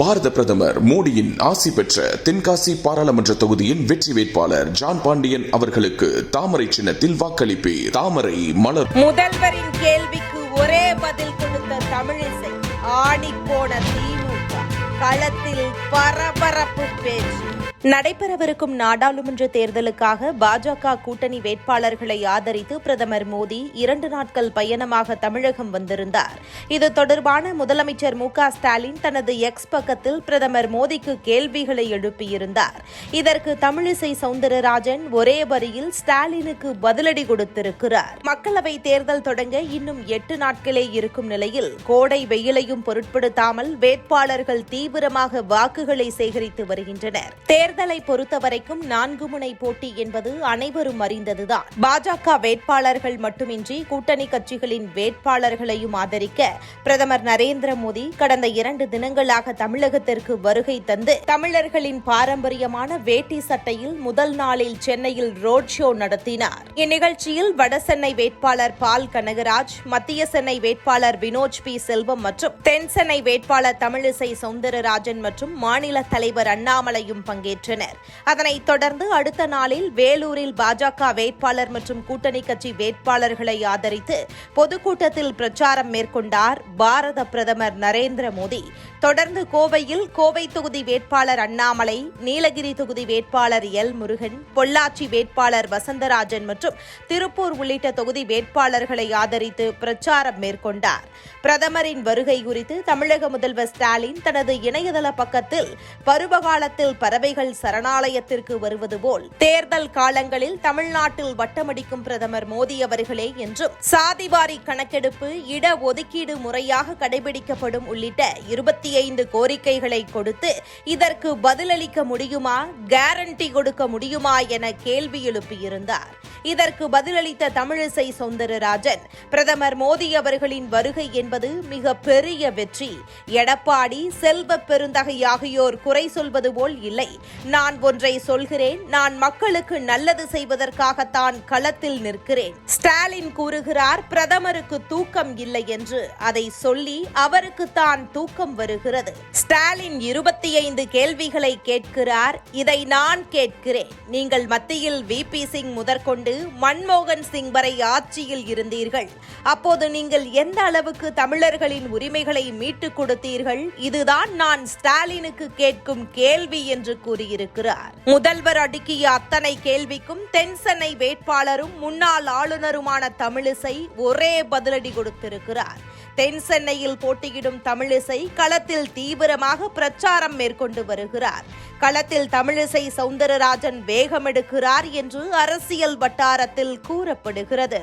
பாரத பிரதமர் மோடியின் ஆசி பெற்ற தென்காசி பாராளுமன்ற தொகுதியின் வெற்றி வேட்பாளர் ஜான் பாண்டியன் அவர்களுக்கு தாமரை சின்னத்தில் வாக்களிப்பு தாமரை மலர். முதல்வரின் கேள்விக்கு ஒரே பதில் கொடுத்த தமிழிசை ஆடிப்போன திமுக. களத்தில் பரபரப்பு பேச்சு. நடைபெறவிருக்கும் நாடாளுமன்ற தேர்தலுக்காக பாஜக கூட்டணி வேட்பாளர்களை ஆதரித்து பிரதமர் மோடி இரண்டு நாட்கள் பயணமாக தமிழகம் வந்திருந்தார். இது தொடர்பான முதலமைச்சர் மு ஸ்டாலின் தனது எக்ஸ் பக்கத்தில் பிரதமர் மோடிக்கு கேள்விகளை எழுப்பியிருந்தார். இதற்கு தமிழிசை சவுந்தரராஜன் ஒரே வரியில் ஸ்டாலினுக்கு பதிலடி கொடுத்திருக்கிறார். மக்களவை தேர்தல் தொடங்க இன்னும் எட்டு நாட்களே இருக்கும் நிலையில் கோடை வெயிலையும் பொருட்படுத்தாமல் வேட்பாளர்கள் தீவிரமாக வாக்குகளை சேகரித்து வருகின்றனர். தேர்தலை பொறுத்தவரைக்கும் நான்கு முனை போட்டி என்பது அனைவரும் அறிந்ததுதான். பாஜக வேட்பாளர்கள் மட்டுமின்றி கூட்டணி கட்சிகளின் வேட்பாளர்களையும் ஆதரிக்க பிரதமர் நரேந்திர மோடி கடந்த இரண்டு தினங்களாக தமிழகத்திற்கு வருகை தந்து தமிழர்களின் பாரம்பரியமான வேட்டி சட்டையில் முதல் நாளில் சென்னையில் ரோட் ஷோ நடத்தினார். இந்நிகழ்ச்சியில் வடசென்னை வேட்பாளர் பால் கனகராஜ் மத்திய சென்னை வேட்பாளர் வினோஜ் பி. செல்வம் மற்றும் தென் சென்னை வேட்பாளர் தமிழிசை சவுந்தரராஜன் மற்றும் மாநில தலைவர் அண்ணாமலையும் பெற்றனர் அதனைத் தொடர்ந்து அடுத்த நாளில் வேலூரில் பாஜக வேட்பாளர் மற்றும் கூட்டணி கட்சி வேட்பாளர்களை ஆதரித்து பொதுக்கூட்டத்தில் பிரச்சாரம் மேற்கொண்டார் பாரத பிரதமர் நரேந்திர மோடி. தொடர்ந்து கோவையில் கோவை தொகுதி வேட்பாளர் அண்ணாமலை நீலகிரி தொகுதி வேட்பாளர் எல் முருகன் பொள்ளாச்சி வேட்பாளர் வசந்தராஜன் மற்றும் திருப்பூர் உள்ளிட்ட தொகுதி வேட்பாளர்களை ஆதரித்து பிரச்சாரம் மேற்கொண்டார். பிரதமரின் வருகை குறித்து தமிழக முதல்வர் ஸ்டாலின் தனது இணையதள பக்கத்தில் பருவகாலத்தில் பறவைகள் சரணாலயத்திற்கு வருவது போல் தேர்தல் காலங்களில் தமிழ்நாட்டில் வட்டமடிக்கும் பிரதமர் மோடி அவர்களே என்றும் சாதிவாரி கணக்கெடுப்பு இட ஒதுக்கீடு முறையாக கடைபிடிக்கப்படும் உள்ளிட்ட இருபத்தி ஐந்து கோரிக்கைகளை கொடுத்து இதற்கு பதிலளிக்க முடியுமா கேரண்டி கொடுக்க முடியுமா என கேள்வி எழுப்பியிருந்தார். இதற்கு பதிலளித்த தமிழிசை சவுந்தரராஜன் பிரதமர் மோடி அவர்களின் வருகை என்பது மிக பெரிய வெற்றி. எடப்பாடி செல்வ பெருந்தகை ஆகியோர் குறை சொல்வது போல் இல்லை. நான் ஒன்றை சொல்கிறேன் நான் மக்களுக்கு நல்லது செய்வதற்காகத்தான் களத்தில் நிற்கிறேன். ஸ்டாலின் கூறுகிறார் பிரதமருக்கு தூக்கம் இல்லை என்று. அதை சொல்லி அவருக்கு தான் தூக்கம் வருகிறது. ஸ்டாலின் இருபத்தி ஐந்து கேள்விகளை கேட்கிறார். இதை நான் கேட்கிறேன். நீங்கள் மத்தியில் வி. பி. சிங் முதற்கொண்டு மன்மோகன் சிங் வரை ஆட்சியில் இருந்தீர்கள். அப்போது நீங்கள் எந்த அளவுக்கு தமிழர்களின் உரிமைகளை மீட்டுக் கொடுத்தீர்கள்? இதுதான் நான் ஸ்டாலினுக்கு கேட்கும் கேள்வி என்று கூறியிருக்கிறார். முதல்வர் அடுக்கிய அத்தனை கேள்விக்கும் தென் சென்னை வேட்பாளரும் முன்னாள் ஆளுநருமான தமிழிசை ஒரே பதிலடி கொடுத்திருக்கிறார். தென் சென்னையில் போட்டியிடும் தமிழிசை களத்தில் தீவிரமாக பிரச்சாரம் மேற்கொண்டு வருகிறார். களத்தில் தமிழிசை சவுந்தரராஜன் வேகமெடுக்கிறார் என்று அரசியல் வட்டாரத்தில் கூறப்படுகிறது.